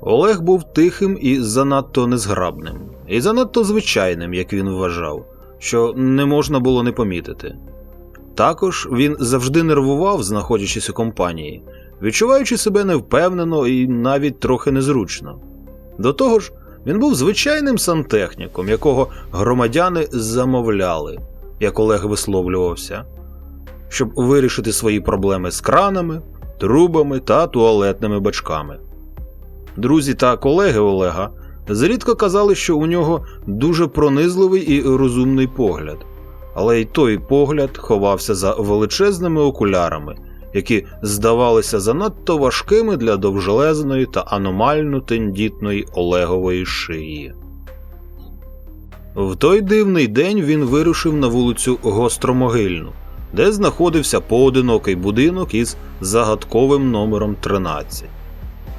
Олег був тихим і занадто незграбним, і занадто звичайним, як він вважав, що не можна було не помітити. Також він завжди нервував, знаходячись у компанії, відчуваючи себе невпевнено і навіть трохи незручно. До того ж, він був звичайним сантехніком, якого громадяни замовляли, як Олег висловлювався, щоб вирішити свої проблеми з кранами, трубами та туалетними бачками. Друзі та колеги Олега зрідко казали, що у нього дуже пронизливий і розумний погляд, але й той погляд ховався за величезними окулярами, які здавалися занадто важкими для довжелезної та аномально тендітної Олегової шиї. В той дивний день він вирушив на вулицю Гостромогильну, де знаходився поодинокий будинок із загадковим номером 13.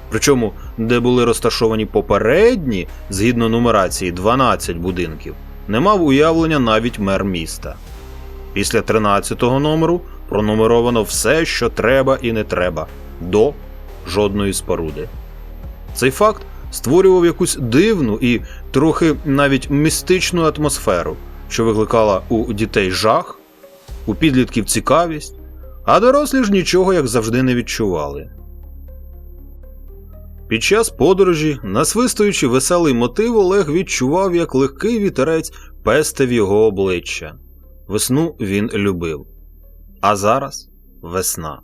Причому, де були розташовані попередні, згідно нумерації 12 будинків, не мав уявлення навіть мер міста. Після 13-го номеру пронумеровано все, що треба і не треба, до жодної споруди. Цей факт створював якусь дивну і трохи навіть містичну атмосферу, що викликала у дітей жах, у підлітків цікавість, а дорослі ж нічого, як завжди, не відчували. Під час подорожі, насвистуючи веселий мотив, Олег відчував, як легкий вітерець пестив його обличчя. Весну він любив. А зараз весна.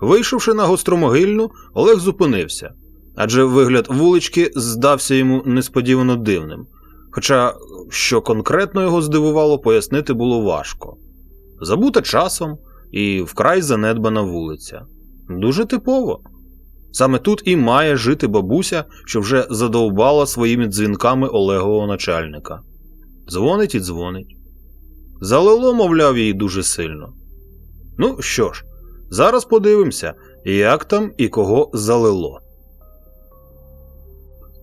Вийшовши на гостромогильну, Олег зупинився, адже вигляд вулички здався йому несподівано дивним. Хоча, що конкретно його здивувало, пояснити було важко. Забута часом і вкрай занедбана вулиця. Дуже типово. Саме тут і має жити бабуся, що вже задовбала своїми дзвінками Олегового начальника. Дзвонить і дзвонить. Залило, мовляв, її дуже сильно. Ну що ж, зараз подивимося, як там і кого залило.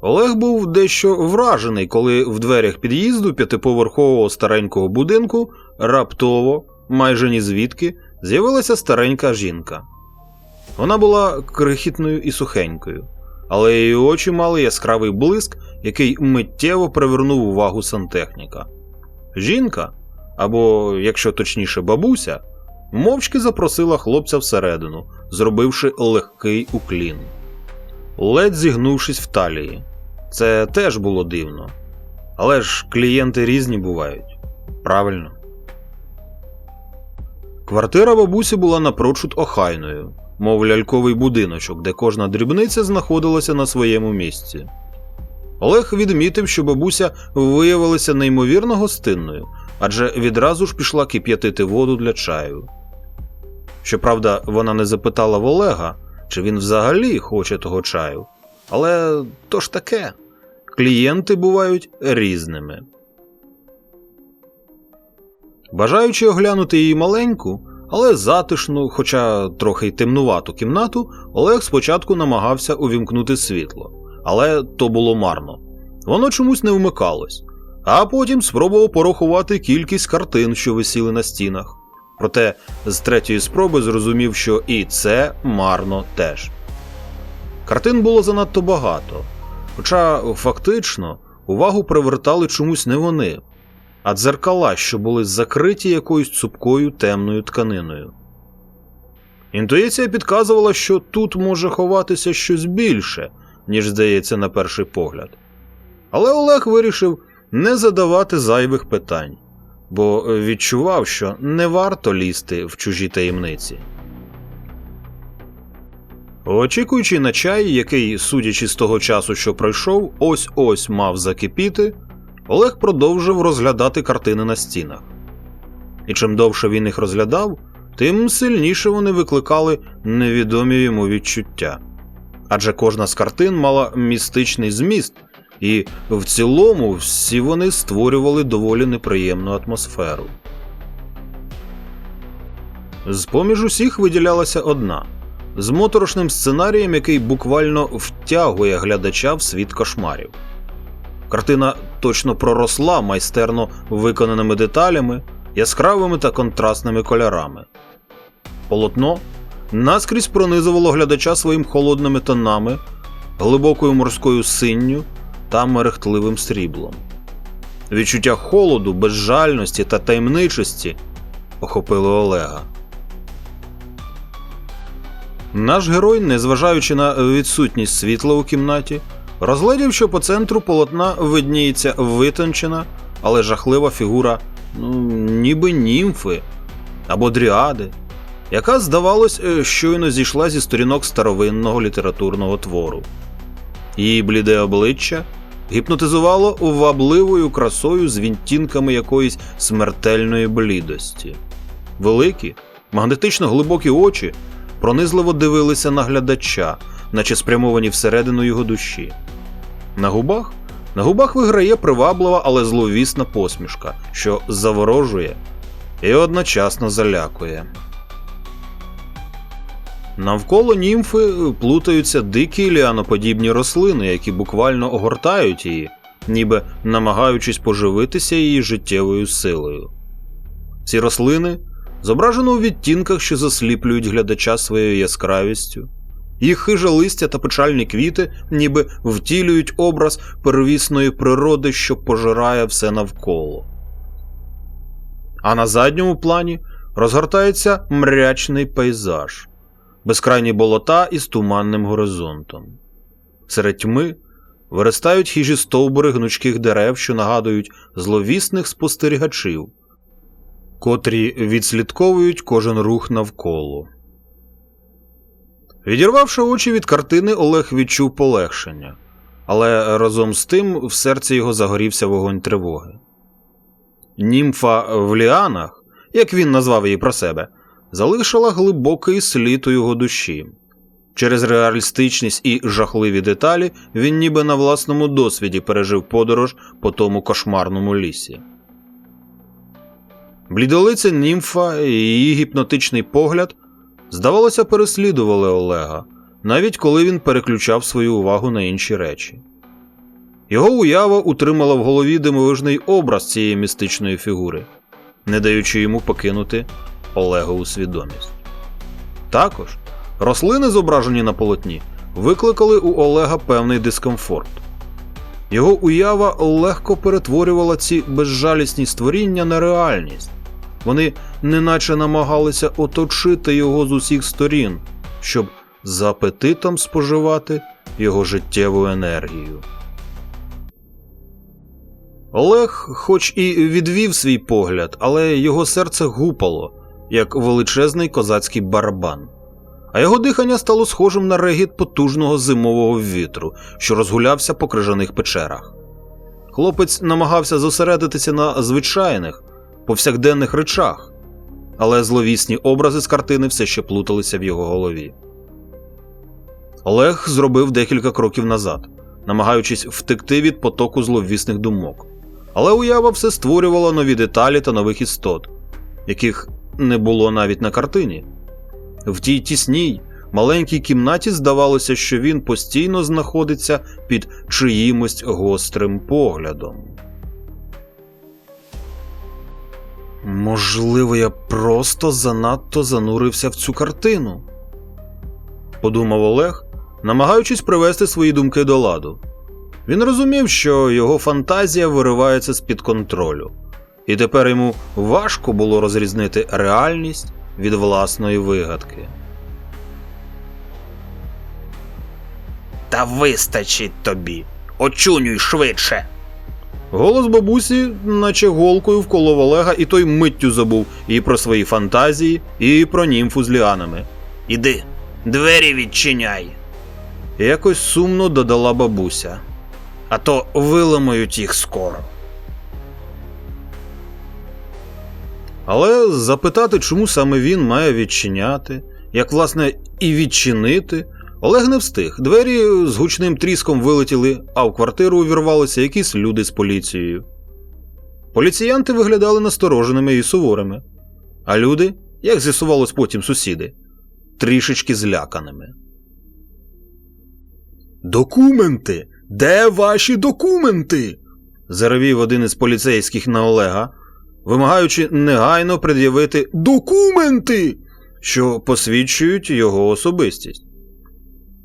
Олег був дещо вражений, коли в дверях під'їзду п'ятиповерхового старенького будинку раптово, майже ні звідки, з'явилася старенька жінка. Вона була крихітною і сухенькою, але її очі мали яскравий блиск, який миттєво привернув увагу сантехніка. Жінка, або, якщо точніше, бабуся, мовчки запросила хлопця всередину, зробивши легкий уклін. Ледь зігнувшись в талії. Це теж було дивно. Але ж клієнти різні бувають. Правильно. Квартира бабусі була напрочуд охайною, мов ляльковий будиночок, де кожна дрібниця знаходилася на своєму місці. Олег відмітив, що бабуся виявилася неймовірно гостинною, адже відразу ж пішла кип'ятити воду для чаю. Щоправда, вона не запитала в Олега, чи він взагалі хоче того чаю. Але то ж таке. Клієнти бувають різними. Бажаючи оглянути її маленьку, але затишну, хоча трохи й темнувату кімнату, Олег спочатку намагався увімкнути світло, але то було марно. Воно чомусь не вмикалось, а потім спробував порахувати кількість картин, що висіли на стінах. Проте з третьої спроби зрозумів, що і це марно теж. Картин було занадто багато, хоча фактично увагу привертали чомусь не вони, а дзеркала, що були закриті якоюсь цупкою темною тканиною. Інтуїція підказувала, що тут може ховатися щось більше, ніж здається на перший погляд. Але Олег вирішив не задавати зайвих питань, бо відчував, що не варто лізти в чужі таємниці. Очікуючи на чай, який, судячи з того часу, що пройшов, ось ось мав закипіти, Олег продовжив розглядати картини на стінах. І чим довше він їх розглядав, тим сильніше вони викликали невідомі йому відчуття. Адже кожна з картин мала містичний зміст, і в цілому всі вони створювали доволі неприємну атмосферу. З поміж усіх виділялася одна з моторошним сценарієм, який буквально втягує глядача в світ кошмарів. Картина точно проросла майстерно виконаними деталями, яскравими та контрастними кольорами. Полотно наскрізь пронизувало глядача своїм холодними тонами, глибокою морською синню та мерехтливим сріблом. Відчуття холоду, безжальності та таємничості охопило Олега. Наш герой, незважаючи на відсутність світла у кімнаті, розглядів, що по центру полотна видніється витончена, але жахлива фігура, ну, ніби німфи або дріади, яка, здавалось, е, щойно зійшла зі сторінок старовинного літературного твору. Її бліде обличчя гіпнотизувало увабливою красою з відтінками якоїсь смертельної блідості. Великі, магнетично глибокі очі пронизливо дивилися на глядача, наче спрямовані всередину його душі. На губах на губах виграє приваблива, але зловісна посмішка, що заворожує і одночасно залякує. Навколо німфи плутаються дикі ліаноподібні рослини, які буквально огортають її, ніби намагаючись поживитися її життєвою силою. Ці рослини зображено у відтінках, що засліплюють глядача своєю яскравістю. Їх хиже листя та печальні квіти ніби втілюють образ первісної природи, що пожирає все навколо. А на задньому плані розгортається мрячний пейзаж, безкрайні болота із туманним горизонтом. Серед тьми виростають хижі стовбури гнучких дерев, що нагадують зловісних спостерігачів, котрі відслідковують кожен рух навколо. Відірвавши очі від картини, Олег відчув полегшення, але разом з тим в серці його загорівся вогонь тривоги. Німфа в ліанах, як він назвав її про себе, залишила глибокий слід у його душі. Через реалістичність і жахливі деталі він ніби на власному досвіді пережив подорож по тому кошмарному лісі. Блідолиця німфа і її гіпнотичний погляд, здавалося, переслідували Олега, навіть коли він переключав свою увагу на інші речі. Його уява утримала в голові дивовижний образ цієї містичної фігури, не даючи йому покинути Олегову свідомість. Також рослини, зображені на полотні, викликали у Олега певний дискомфорт. Його уява легко перетворювала ці безжалісні створіння на реальність. Вони неначе намагалися оточити його з усіх сторін, щоб з апетитом споживати його життєву енергію. Олег, хоч і відвів свій погляд, але його серце гупало, як величезний козацький барабан, а його дихання стало схожим на регіт потужного зимового вітру, що розгулявся по крижаних печерах. Хлопець намагався зосередитися на звичайних, повсякденних речах, але зловісні образи з картини все ще плуталися в його голові. Олег зробив декілька кроків назад, намагаючись втекти від потоку зловісних думок. Але уява все створювала нові деталі та нових істот, яких не було навіть на картині. В тій тісній, маленькій кімнаті здавалося, що він постійно знаходиться під чиїмось гострим поглядом. Можливо, я просто занадто занурився в цю картину, подумав Олег, намагаючись привести свої думки до ладу. Він розумів, що його фантазія виривається з під контролю, і тепер йому важко було розрізнити реальність від власної вигадки. Та вистачить тобі. Очунюй швидше. Голос бабусі, наче голкою вколов Олега, і той миттю забув і про свої фантазії, і про німфу з ліанами. Іди, двері відчиняй, якось сумно додала бабуся. а то виламають їх скоро. Але запитати, чому саме він має відчиняти, як власне і відчинити, Олег не встиг. Двері з гучним тріском вилетіли, а в квартиру увірвалися якісь люди з поліцією. Поліціянти виглядали настороженими і суворими, а люди, як з'ясувалось потім сусіди, трішечки зляканими. Документи! Де ваші документи? заревів один із поліцейських на Олега, вимагаючи негайно пред'явити документи, що посвідчують його особистість.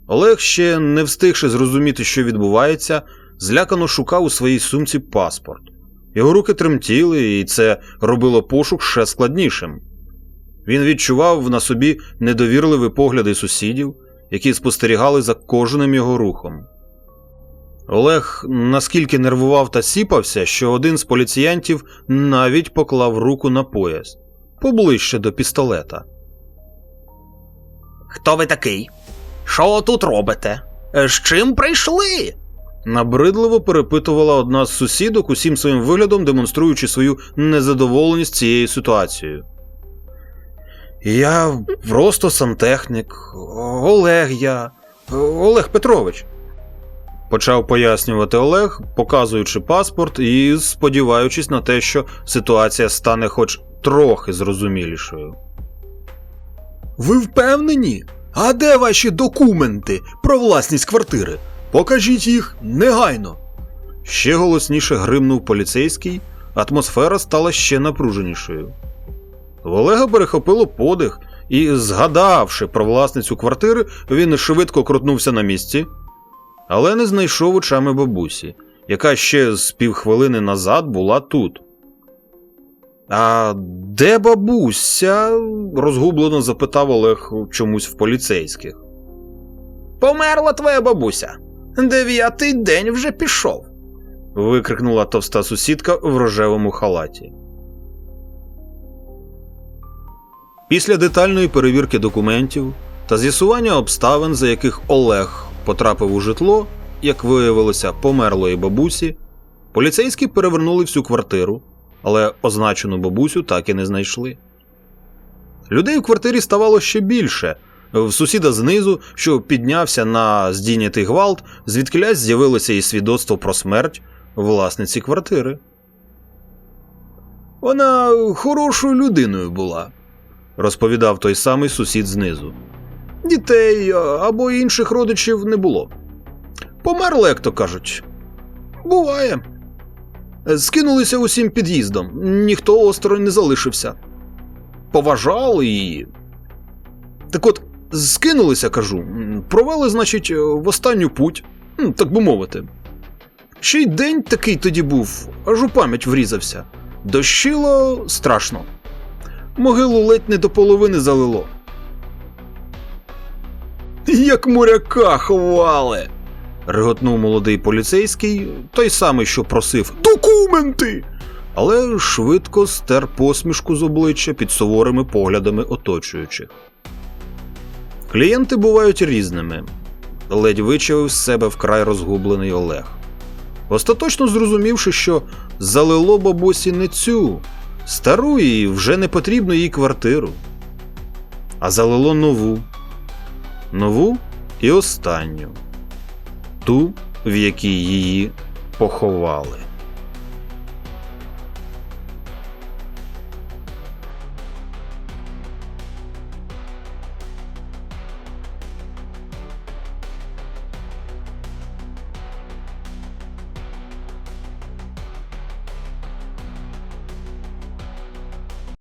Олег, ще не встигши зрозуміти, що відбувається, злякано шукав у своїй сумці паспорт. Його руки тремтіли, і це робило пошук ще складнішим. Він відчував на собі недовірливі погляди сусідів, які спостерігали за кожним його рухом. Олег наскільки нервував та сіпався, що один з поліціянтів навіть поклав руку на пояс поближче до пістолета. Хто ви такий? Що тут робите? З чим прийшли? Набридливо перепитувала одна з сусідок, усім своїм виглядом демонструючи свою незадоволеність цією ситуацією. Я просто сантехнік. Олег я. Олег Петрович. Почав пояснювати Олег, показуючи паспорт і сподіваючись на те, що ситуація стане хоч трохи зрозумілішою. Ви впевнені? А де ваші документи про власність квартири? Покажіть їх негайно. Ще голосніше гримнув поліцейський, атмосфера стала ще напруженішою. Олега перехопило подих, і, згадавши про власницю квартири, він швидко крутнувся на місці, але не знайшов очами бабусі, яка ще з півхвилини назад була тут. А де бабуся? розгублено запитав Олег чомусь в поліцейських. Померла твоя бабуся. Дев'ятий день вже пішов. викрикнула товста сусідка в рожевому халаті. Після детальної перевірки документів та з'ясування обставин, за яких Олег потрапив у житло, як виявилося, померлої бабусі, поліцейські перевернули всю квартиру, але означену бабусю так і не знайшли. Людей в квартирі ставало ще більше. В сусіда знизу, що піднявся на здійнятий гвалт, звідкилясь з'явилося і свідоцтво про смерть власниці квартири. Вона хорошою людиною була, розповідав той самий сусід знизу. Дітей або інших родичів не було. Померли, як то кажуть. Буває. Скинулися усім під'їздом, ніхто осторонь не залишився. Поважали її. Так от, скинулися, кажу, провели, значить, в останню путь, так би мовити. Ще й день такий тоді був, аж у пам'ять врізався. Дощило страшно. Могилу ледь не до половини залило. Як моряка ховали. Реготнув молодий поліцейський, той самий, що просив документи. Але швидко стер посмішку з обличчя під суворими поглядами оточуючих. Клієнти бувають різними, ледь вичавив з себе вкрай розгублений Олег. Остаточно зрозумівши, що залило бабусі не цю, стару і вже не потрібну їй квартиру, а залило нову, нову і останню, ту, в якій її поховали.